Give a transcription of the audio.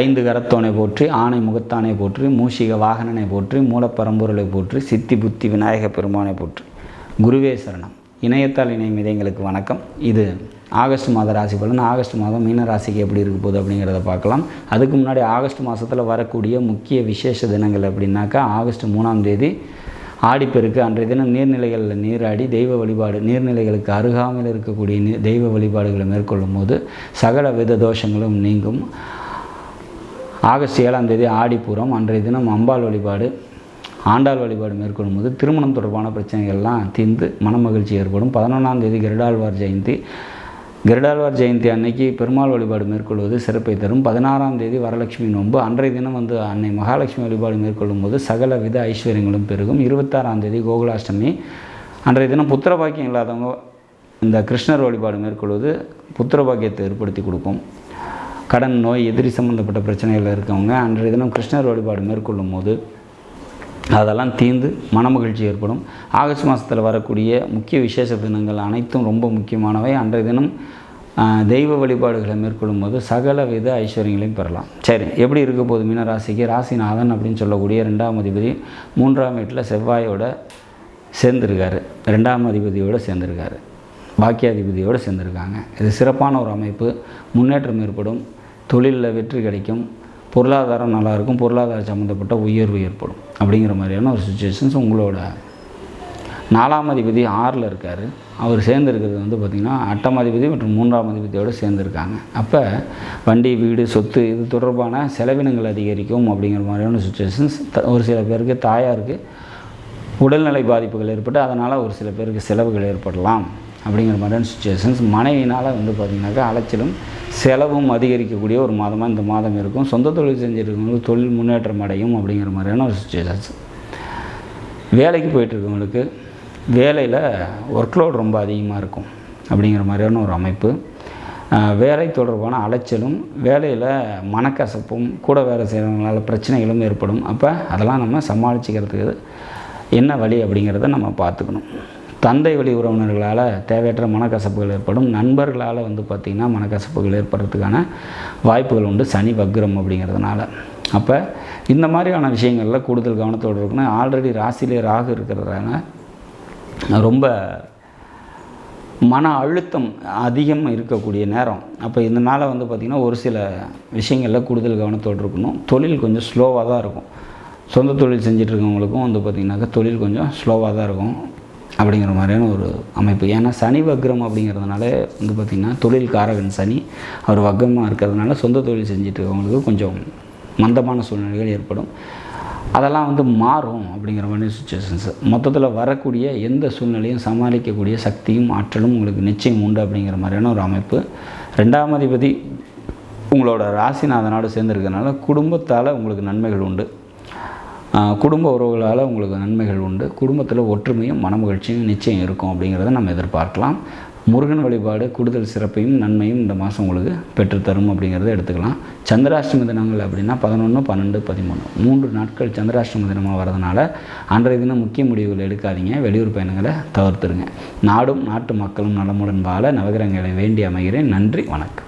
ஐந்து கரத்தோனை போற்றி ஆணை முகத்தானை போற்றி மூஷிக வாகனனை போற்றி மூலப்பரம்பொருளை போற்றி சித்தி புத்தி விநாயக பெருமானை போற்றி. குருவே சரணம். இணையத்தால் இணையம் எங்களுக்கு வணக்கம். இது ஆகஸ்ட் மாத ராசி பலன். ஆகஸ்ட் மாதம் மீன ராசிக்கு எப்படி இருக்க போகுது அப்படிங்கிறத பார்க்கலாம். அதுக்கு முன்னாடி ஆகஸ்ட் மாதத்தில் வரக்கூடிய முக்கிய விசேஷ தினங்கள் அப்படின்னாக்கா ஆகஸ்ட் மூணாம் தேதி ஆடிப்பெருக்கு. அன்றைய தினம் நீர்நிலைகளில் நீராடி தெய்வ வழிபாடு நீர்நிலைகளுக்கு அருகாமையில் இருக்கக்கூடிய நீ தெய்வ வழிபாடுகளை மேற்கொள்ளும் போது சகல வித தோஷங்களும் நீங்கும். ஆகஸ்ட் ஏழாம் தேதி ஆடிப்பூரம் அன்றைய தினம் அம்பாள் வழிபாடு ஆண்டாள் வழிபாடு மேற்கொள்ளும் போது திருமணம் தொடர்பான பிரச்சனைகள்லாம் தீர்ந்து மனமகிழ்ச்சி ஏற்படும். பதினொன்றாம் தேதி கிருடாழ்வார் ஜெயந்தி. கிருடாழ்வார் ஜெயந்தி அன்னைக்கு பெருமாள் வழிபாடு மேற்கொள்வது சிறப்பை தரும். பதினாறாம் தேதி வரலட்சுமி நோன்பு. அன்றைய தினம் வந்து அன்னை மகாலட்சுமி வழிபாடு மேற்கொள்ளும் போது சகல வித ஐஸ்வர்யங்களும் பெருகும். இருபத்தாறாம் தேதி கோகுலாஷ்டமி. அன்றைய தினம் புத்திர பாக்கியம் இல்லாதவங்க இந்த கிருஷ்ணர் வழிபாடு மேற்கொள்வது புத்திர பாக்கியத்தை ஏற்படுத்தி கொடுக்கும். கடன் நோய் எதிரி சம்மந்தப்பட்ட பிரச்சனைகள் இருக்கவங்க அன்றைய தினம் கிருஷ்ணர் வழிபாடு மேற்கொள்ளும் போது அதெல்லாம் தீர்ந்து மனமகிழ்ச்சி ஏற்படும். ஆகஸ்ட் மாதத்தில் வரக்கூடிய முக்கிய விசேஷ தினங்கள் அனைத்தும் ரொம்ப முக்கியமானவை. அன்றைய தினம் தெய்வ வழிபாடுகளை மேற்கொள்ளும் போது சகல வித ஐஸ்வர்யங்களையும் பெறலாம். சரி எப்படி இருக்க போகுது மீன ராசிக்கு ராசிநாதன் அப்படின்னு சொல்லக்கூடிய ரெண்டாம் அதிபதி மூன்றாம் வீட்டில் செவ்வாயோட சேர்ந்துருக்காரு. ரெண்டாம் அதிபதியோடு சேர்ந்துருக்காரு. பாக்கியாதிபதியோடு சேர்ந்துருக்காங்க. இது சிறப்பான ஒரு அமைப்பு. முன்னேற்றம் ஏற்படும். தொழிலில் வெற்றி கிடைக்கும். பொருளாதாரம் நல்லாயிருக்கும். பொருளாதாரம் சம்மந்தப்பட்ட உயர்வு ஏற்படும். அப்படிங்கிற மாதிரியான ஒரு சுச்சுவேஷன்ஸ் உங்களோட நாலாம் அதிபதி ஆறில் இருக்கார். அவர் சேர்ந்துருக்கிறது வந்து பார்த்திங்கன்னா அட்டம் அதிபதி மற்றும் மூன்றாம் அதிபதியோடு சேர்ந்துருக்காங்க. அப்போ வண்டி வீடு சொத்து இது தொடர்பான செலவினங்கள் அதிகரிக்கும் அப்படிங்கிற மாதிரியான சுச்சுவேஷன்ஸ் ஒரு சில பேருக்கு தாயாருக்கு உடல்நிலை பாதிப்புகள் ஏற்பட்டு அதனால் ஒரு சில பேருக்கு செலவுகள் ஏற்படலாம். அப்படிங்கிற மாதிரியான சுச்சுவேஷன்ஸ் மனைவினால் வந்து பார்த்திங்கனாக்கா அலைச்சலும் செலவும் அதிகரிக்கக்கூடிய ஒரு மாதமாக இந்த மாதம் இருக்கும். சொந்த தொழில் செஞ்சுருக்கவங்களுக்கு தொழில் முன்னேற்றம் அடையும் அப்படிங்கிற மாதிரியான ஒரு சுச்சுவேஷன்ஸ் வேலைக்கு போயிட்டுருக்கவங்களுக்கு வேலையில் ஒர்க்லோட் ரொம்ப அதிகமாக இருக்கும் அப்படிங்கிற மாதிரியான ஒரு அமைப்பு. வேலை தொடர்பான அலைச்சலும் வேலையில் மனக்கசப்பும் கூட வேலை செய்கிறவங்களால் பிரச்சனைகளும் ஏற்படும். அப்போ அதெல்லாம் நம்ம சமாளிச்சுக்கிறதுக்கு என்ன வழி அப்படிங்கிறத நம்ம பார்த்துக்கணும். தந்தை வழி உறவினர்களால் தேவையற்ற மனக்கசப்புகள் ஏற்படும். நண்பர்களால் வந்து பார்த்திங்கன்னா மனக்கசப்புகள் ஏற்படுறதுக்கான வாய்ப்புகள் உண்டு. சனி வக்ரம் அப்படிங்கிறதுனால. அப்போ இந்த மாதிரியான விஷயங்களில் கூடுதல் கவனத்தோடு இருக்கணும். ஆல்ரெடி ராசிலே ராகு இருக்கிறதுனால ரொம்ப மன அழுத்தம் அதிகம் இருக்கக்கூடிய நேரம். அப்போ இதனால் வந்து பார்த்திங்கன்னா ஒரு சில விஷயங்களில் கூடுதல் கவனத்தோடு இருக்கணும். தொழில் கொஞ்சம் ஸ்லோவாக தான் இருக்கும். சொந்த தொழில் செஞ்சிட்ருக்கவங்களுக்கும் வந்து பார்த்திங்கனாக்கா தொழில் கொஞ்சம் ஸ்லோவாக தான் இருக்கும். அப்படிங்கிற மாதிரியான ஒரு அமைப்பு. ஏன்னா சனி வக்ரம் அப்படிங்கிறதுனால வந்து பார்த்திங்கன்னா தொழில் காரகன் சனி அவர் வக்கமாக இருக்கிறதுனால சொந்த தொழில் செஞ்சுட்டு இருக்கவங்களுக்கு கொஞ்சம் மந்தமான சூழ்நிலைகள் ஏற்படும். அதெல்லாம் வந்து மாறும் அப்படிங்கிற மாதிரி சுச்சுவேஷன்ஸ் மொத்தத்தில் வரக்கூடிய எந்த சூழ்நிலையும் சமாளிக்கக்கூடிய சக்தியும் ஆற்றலும் உங்களுக்கு நிச்சயம் உண்டு அப்படிங்கிற மாதிரியான ஒரு அமைப்பு. ரெண்டாம் அதிபதி உங்களோட ராசிநாதனோடு சேர்ந்துருக்கிறதுனால குடும்பத்தால் உங்களுக்கு நன்மைகள் உண்டு. குடும்ப உறவுகளால் உங்களுக்கு நன்மைகள் உண்டு. குடும்பத்தில் ஒற்றுமையும் மனமகிழ்ச்சியும் நிச்சயம் இருக்கும் அப்படிங்கிறத நம்ம எதிர்பார்க்கலாம். முருகன் வழிபாடு கூடுதல் சிறப்பையும் நன்மையும் இந்த மாதம் உங்களுக்கு பெற்றுத்தரும் அப்படிங்கிறத எடுத்துக்கலாம். சந்திராஷ்டமி தினங்கள் அப்படின்னா பதினொன்று பன்னெண்டு பதிமூணு. மூன்று நாட்கள் சந்திராஷ்டமி தினமாக வரதுனால அன்றைய தினம் முக்கிய முடிவுகள் எடுக்காதீங்க. வெளியூர் பயணங்களை தவிர்த்துருங்க நாடும் நாட்டு மக்களும் நலமுடன் வாழ நவகிரகங்களை வேண்டி அமைகிறேன். நன்றி வணக்கம்.